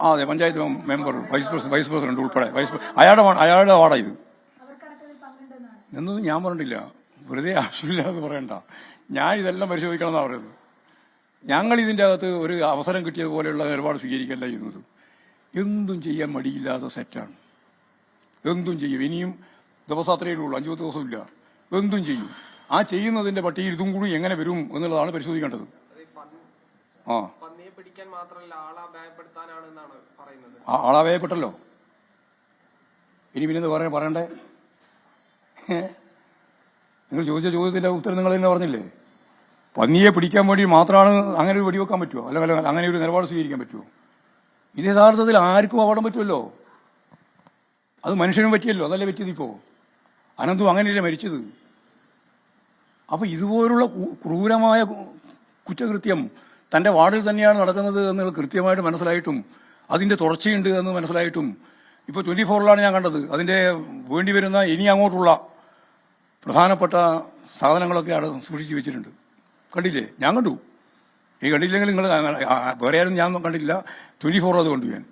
അതെ panchayat member vice president vice president ഉൾപ്പെടെ vice അയാളുടെ അയാളുടെ വാർഡാ ഇത്. എന്നൊന്നും ഞാൻ പറഞ്ഞിട്ടില്ല. വെറുതെ ആവശ്യമില്ലാതെ പറയണ്ട. ഞാൻ ഇതെല്ലാം പരിശോധിക്കണം എന്നാ പറയുന്നത്. ഞങ്ങൾ ഇതിന്റെ അകത്ത് ഒരു അവസരം കിട്ടിയതുപോലെയുള്ള നിലപാട് സ്വീകരിക്കല്ല ചെയ്യുന്നത്. എന്തും ചെയ്യാൻ മടിയില്ലാത്ത സെറ്റാണ്. എന്തും ചെയ്യും. ഇനിയും ദിവസം അത്രയേ ഉള്ളൂ അഞ്ചു പത്ത് ദിവസമില്ല. എന്തും ചെയ്യും. ആ ചെയ്യുന്നതിന്റെ പട്ടികയിൽ ഇതും കൂടി എങ്ങനെ വരും എന്നുള്ളതാണ് പരിശോധിക്കേണ്ടത്. പന്നിയെ പിടിക്കാൻ മാത്രമല്ല ആളെ പറയുന്നത്. ആ ആളാവേയപ്പെട്ടല്ലോ ഇനി പിന്നെ പറയാൻ പറയണ്ടേ? നിങ്ങൾ ചോദിച്ച ചോദ്യത്തിന്റെ ഉത്തരം നിങ്ങൾ തന്നെ പറഞ്ഞില്ലേ? പന്നിയെ പിടിക്കാൻ വേണ്ടി മാത്രമാണ് അങ്ങനെ ഒരു വെടിവെക്കാൻ പറ്റുമോ അല്ല അല്ല അങ്ങനെ ഒരു നിലപാട് സ്വീകരിക്കാൻ പറ്റുമോ ഇത് യഥാർത്ഥത്തിൽ ആർക്കും അപകടം പറ്റുമല്ലോ. അത് മനുഷ്യനും പറ്റിയല്ലോ അതല്ലേ പറ്റിയത് ഇപ്പോ? അനന്തും അങ്ങനെയല്ലേ മരിച്ചത്? അപ്പൊ ഇതുപോലുള്ള ക്രൂരമായ കുറ്റകൃത്യം തന്റെ വാർഡിൽ തന്നെയാണ് നടക്കുന്നത് എന്ന് കൃത്യമായിട്ട് മനസ്സിലായിട്ടും അതിന്റെ തുടർച്ചയുണ്ട് എന്ന് മനസ്സിലായിട്ടും ഇപ്പൊ ട്വന്റി ഫോറിലാണ് ഞാൻ കണ്ടത്. അതിന്റെ വേണ്ടി വരുന്ന ഇനി അങ്ങോട്ടുള്ള പ്രധാനപ്പെട്ട സാധനങ്ങളൊക്കെ അവിടെ സൂക്ഷിച്ചു വെച്ചിട്ടുണ്ട്. കണ്ടില്ലേ? ഞാൻ കണ്ടു. ഈ കണ്ടില്ലെങ്കിൽ നിങ്ങൾ വേറെ ആരും ഞാൻ കണ്ടില്ല ട്വന്റി ഫോർ അത് കണ്ടു ഞാൻ.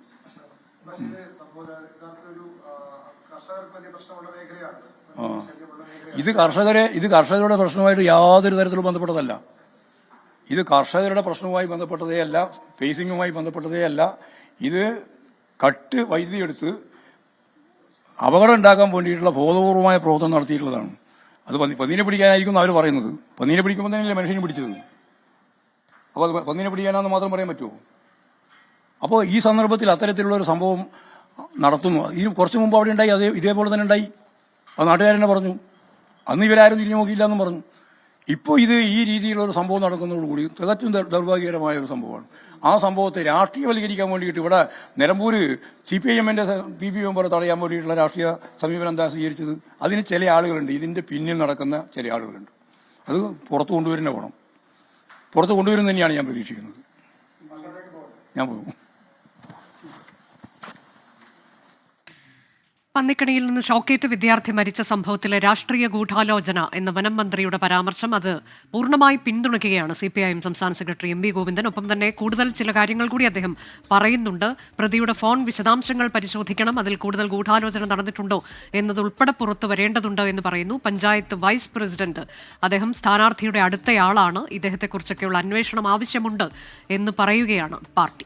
ഇത് കർഷകരെ ഇത് കർഷകരുടെ പ്രശ്നമായിട്ട് യാതൊരു തരത്തിലും ബന്ധപ്പെട്ടതല്ല. ഇത് കർഷകരുടെ പ്രശ്നവുമായി ബന്ധപ്പെട്ടതേ അല്ല ഫേസിങ്ങുമായി ബന്ധപ്പെട്ടതേ അല്ല ഇത് കട്ട് വൈദ്യുതി എടുത്ത് അപകടം ഉണ്ടാക്കാൻ വേണ്ടിയിട്ടുള്ള ബോധപൂർവമായ പ്രവർത്തനം നടത്തിയിട്ടുള്ളതാണ്. അത് പന്നി- പന്നീനെ പിടിക്കാനായിരിക്കും അവർ പറയുന്നത്. പന്നീനെ പിടിക്കുമ്പോൾ തന്നെയല്ലേ മനുഷ്യനെ പിടിച്ചത്? അപ്പോൾ അത് പന്നീനെ പിടിക്കാനാന്ന് മാത്രം പറയാൻ പറ്റുമോ അപ്പോൾ ഈ സന്ദർഭത്തിൽ അത്തരത്തിലുള്ള ഒരു സംഭവം നടത്തുന്നു. ഇതിന് കുറച്ച് മുമ്പ് അവിടെ ഉണ്ടായി അതേ ഇതേപോലെ തന്നെ ഉണ്ടായി. അത് നാട്ടുകാരനെ പറഞ്ഞു. അന്ന് ഇവരാരും തിരിഞ്ഞു നോക്കിയില്ല എന്നും പറഞ്ഞു. ഇപ്പോൾ ഇത് ഈ രീതിയിലുള്ള സംഭവം നടക്കുന്നതോടുകൂടി തികച്ചും ദൗർഭാഗ്യകരമായ ഒരു സംഭവമാണ്. ആ സംഭവത്തെ രാഷ്ട്രീയവൽക്കരിക്കാൻ വേണ്ടിയിട്ട് ഇവിടെ നിലമ്പൂർ സി പി ഐ എമ്മിന്റെ പി പി മെമ്പറെ തടയാൻ വേണ്ടിയിട്ടുള്ള രാഷ്ട്രീയ സമീപനം എന്താ സ്വീകരിച്ചത് അതിന് ചില ആളുകളുണ്ട്. ഇതിന്റെ പിന്നിൽ നടക്കുന്ന ചില ആളുകളുണ്ട്. അത് പുറത്തു കൊണ്ടുവരുന്ന വേണം. പുറത്ത് കൊണ്ടുവരും തന്നെയാണ് ഞാൻ പ്രതീക്ഷിക്കുന്നത്. ഞാൻ പോകും പന്നിക്കണിയിൽ നിന്ന് ഷോക്കേറ്റ് വിദ്യാർത്ഥി മരിച്ച സംഭവത്തിലെ രാഷ്ട്രീയ ഗൂഢാലോചന എന്ന വനം മന്ത്രിയുടെ പരാമർശം അത് പൂർണമായി പിന്തുണയ്ക്കുകയാണ് സി പി ഐ എം സംസ്ഥാന സെക്രട്ടറി എം വി ഗോവിന്ദൻ. ഒപ്പം തന്നെ കൂടുതൽ ചില കാര്യങ്ങൾ കൂടി അദ്ദേഹം പറയുന്നുണ്ട്. പ്രതിയുടെ ഫോൺ വിശദാംശങ്ങൾ പരിശോധിക്കണം. അതിൽ കൂടുതൽ ഗൂഢാലോചന നടന്നിട്ടുണ്ടോ എന്നതുൾപ്പെടെ പുറത്തു വരേണ്ടതുണ്ട് എന്ന് പറയുന്നു. പഞ്ചായത്ത് വൈസ് പ്രസിഡന്റ് അദ്ദേഹം സ്ഥാനാർത്ഥിയുടെ അടുത്തയാളാണ്. ഇദ്ദേഹത്തെക്കുറിച്ചൊക്കെയുള്ള അന്വേഷണം ആവശ്യമുണ്ട് എന്ന് പറയുകയാണ് പാർട്ടി.